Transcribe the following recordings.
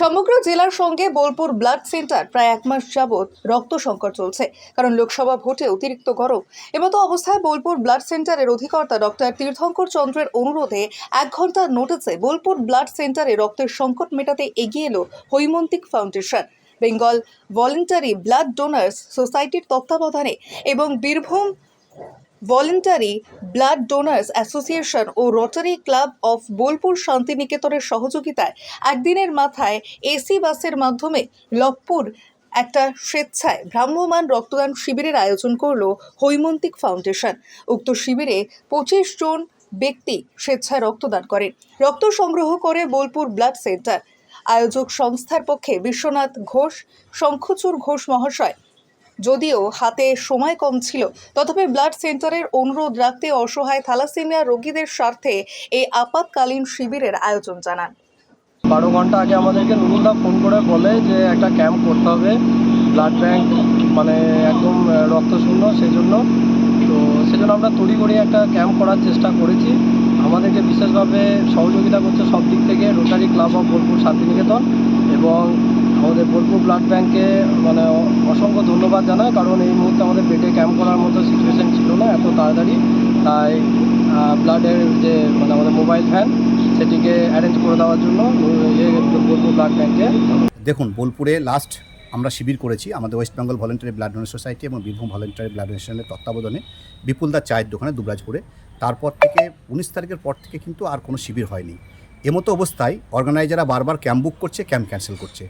সমগ্র জেলার সঙ্গে বোলপুর ব্লাড সেন্টার প্রায় এক মাস যাবৎ রক্ত সংকট চলছে। কারণ লোকসভা ভোটে অতিরিক্ত গরম। এমতো অবস্থায় বোলপুর ব্লাড সেন্টারের অধিকর্তা ডক্টর তীর্থঙ্কর চন্দ্রের অনুরোধে এক ঘণ্টার নোটিসে বোলপুর ব্লাড সেন্টারে রক্তের সংকট মেটাতে এগিয়ে এলো Haimantik foundation. Bengal voluntary blood donors সোসাইটির তত্ত্বাবধানে এবং Birbhum voluntary blood donors association O rotary club of Bolpur শান্তিনিকেতনের সহযোগিতায় একদিনের মাথায় এসি বাসের মাধ্যমে লবপুর একটা স্বেচ্ছায় ভ্রাম্যমাণ রক্তদান শিবিরের আয়োজন করল হৈমন্তিক ফাউন্ডেশন। উক্ত শিবিরে পঁচিশ জন ব্যক্তি স্বেচ্ছায় রক্তদান করেন। রক্ত সংগ্রহ করে বোলপুর ব্লাড সেন্টার আয়োজক সংস্থার পক্ষে বিশ্বনাথ ঘোষ, শঙ্খচূড় ঘোষ মহাশয় যদিও হাতে সময় কম ছিল, তথাপি ব্লাড সেন্টারের অনুরোধ রাখতে অসহায় থ্যালাসেমিয়া রোগীদের স্বার্থে এই আপাতকালীন শিবিরের আয়োজন জানান। বারো ঘণ্টা আগে আমাদেরকে নুরুলদা ফোন করে বলে যে একটা ক্যাম্প করতে হবে, ব্লাড ব্যাংক মানে একদম রক্তশূন্য সেই জন্য তো সেজন্য আমরা তড়িঘড়ি একটা ক্যাম্প করার চেষ্টা করেছি। আমাদেরকে বিশেষভাবে সহযোগিতা করছে সব দিক থেকে rotary club of Bolpur Santiniketan এবং আমাদের বোলপুর ব্লাড ব্যাংকে মানে অসংখ্য ধন্যবাদ জানাই, কারণ এই মুহূর্তে আমাদের পেটে ক্যাম্প করার মতো সিচুয়েশন ছিল না এত তাড়াতাড়ি। তাই ব্লাডের যে মানে আমাদের মোবাইল ভ্যান, সেটিকে অ্যারেঞ্জ করে দেওয়ার জন্য ইয়ে বোলপুর ব্লাড ব্যাংকে। দেখুন, বোলপুরে লাস্ট আমরা শিবির করেছি আমাদের West Bengal voluntary blood donation society এবং বীরভূম ভলেন্টারি ব্লাড ডোনেশনের তত্ত্বাবধানে বিপুলদার চায়ের দোকানে দুবরাজপুরে তারপর থেকে উনিশ তারিখের পর থেকে কিন্তু আর কোনো শিবির হয়নি। এমতো অবস্থায় অর্গানাইজাররা বারবার ক্যাম্প বুক করছে ক্যাম্প ক্যান্সেল করছে।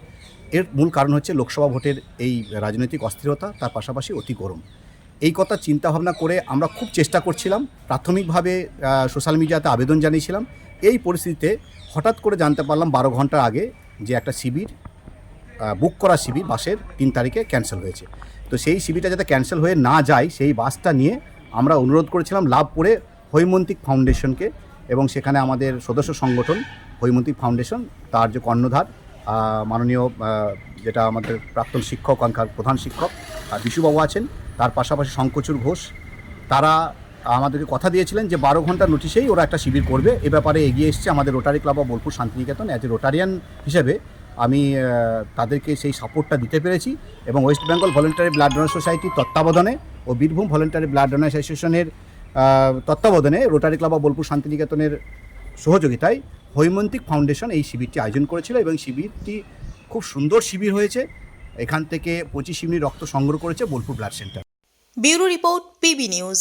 এর মূল কারণ হচ্ছে লোকসভা ভোটের এই রাজনৈতিক অস্থিরতা, তার পাশাপাশি অতি গরম। এই কথা চিন্তা ভাবনা করে আমরা খুব চেষ্টা করছিলাম, প্রাথমিকভাবে সোশ্যাল মিডিয়াতে আবেদন জানিয়েছিলাম। এই পরিস্থিতিতে হঠাৎ করে জানতে পারলাম বারো ঘণ্টা আগে যে একটা শিবির বুক করা শিবির বাসের তিন তারিখে ক্যান্সেল হয়েছে। তো সেই শিবিরটা যাতে ক্যান্সেল হয়ে না যায়, সেই বাসটা নিয়ে আমরা অনুরোধ করেছিলাম লাভ লাভপুরে হৈমন্তিক ফাউন্ডেশনকে এবং সেখানে আমাদের সদস্য সংগঠন হৈমন্তিক ফাউন্ডেশন, তার যে কর্ণধার মাননীয় যেটা আমাদের প্রাক্তন শিক্ষক, ওখানকার প্রধান শিক্ষক বিশুবাবু আছেন, তার পাশাপাশি শঙ্কচুর ঘোষ, তারা আমাদেরকে কথা দিয়েছিলেন যে বারো ঘণ্টার নোটিশেই ওরা একটা শিবির করবে। এ ব্যাপারে এগিয়ে এসছে আমাদের rotary club of Bolpur Santiniketan. As a Rotarian হিসেবে আমি তাদেরকে সেই সাপোর্টটা দিতে পেরেছি এবং West Bengal voluntary blood donor সোসাইটির তত্ত্বাবধানে ও বীরভূম ভলেন্টারি ব্লাড ডোনার অ্যাসোসিয়েশনের তত্ত্বাবধানে রোটারি ক্লাব অফ বোলপুর শান্তিনিকেতনের সহযোগিতায় হৈমন্তিক ফাউন্ডেশন এই শিবিরটি আয়োজন করেছিল এবং শিবিরটি খুব সুন্দর শিবির হয়েছে। এখান থেকে পঁচিশ ইউনিট রক্ত সংগ্রহ করেছে Bolpur blood centre. Bureau report PB news.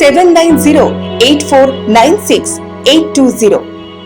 seven nine zero eight four nine six eight two zero